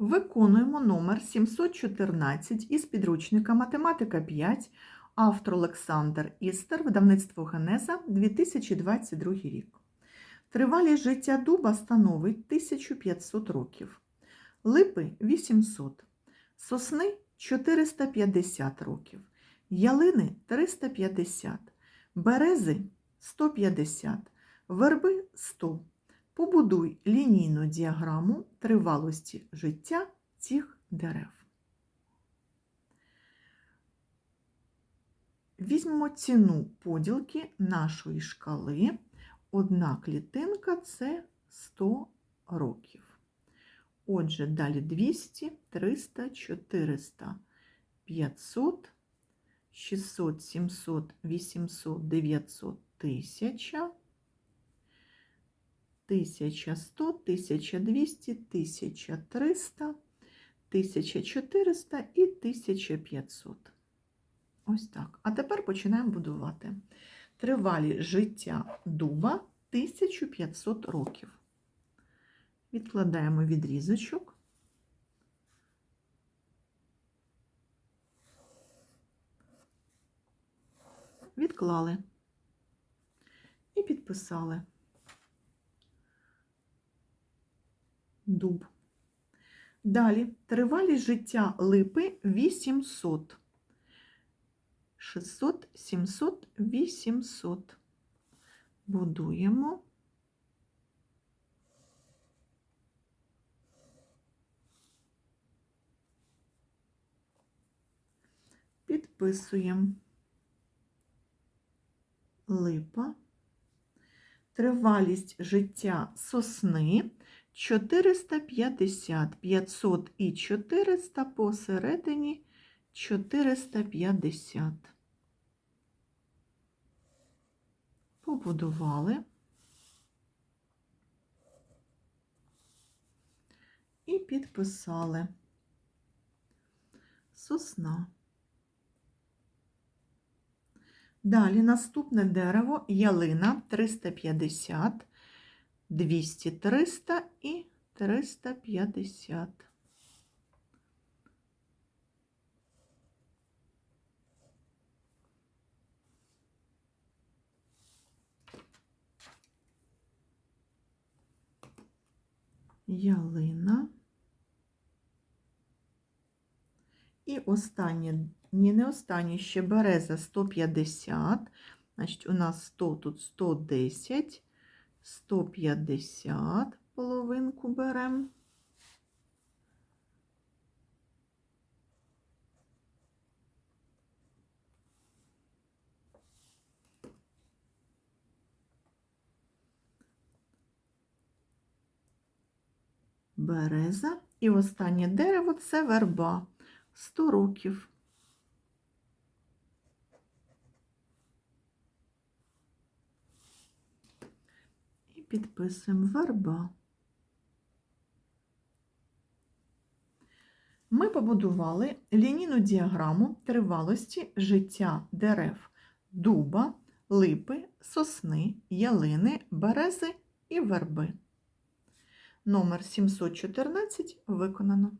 Виконуємо номер 714 із підручника Математика 5, автор Олександр Істер, видавництво Генеза, 2022 рік. Тривалість життя дуба становить 1500 років, липи 800, сосни 450 років, ялини 350, берези 150, верби 100. Побудуй лінійну діаграму тривалості життя цих дерев. Візьмемо ціну поділки нашої шкали. Одна клітинка це 100 років. Отже, далі 200, 300, 400, 500, 600, 700, 800, 900, 1000. 1100, 1200, 1300, 1400 і 1500. Ось так. А тепер починаємо будувати. Тривалість життя дуба 1500 років. Відкладаємо відрізочок. Відклали і підписали. Дуб. Далі тривалість життя липи 800. 600, 700, 800. Будуємо. Підписуємо липа. Тривалість життя сосни 450, 500 і 400 посередині 450. Побудували і підписали сосна. Далі наступне дерево ялина 350. 200, 300 і 350. Ялина. І останнє, ні, не останнє ще береза 150, значить, у нас 100, тут 110. 150 половинку беремо. Береза і останнє дерево це верба 100 років. Підписуємо верба. Ми побудували лінійну діаграму тривалості життя дерев дуба, липи, сосни, ялини, берези і верби. Номер 714 виконано.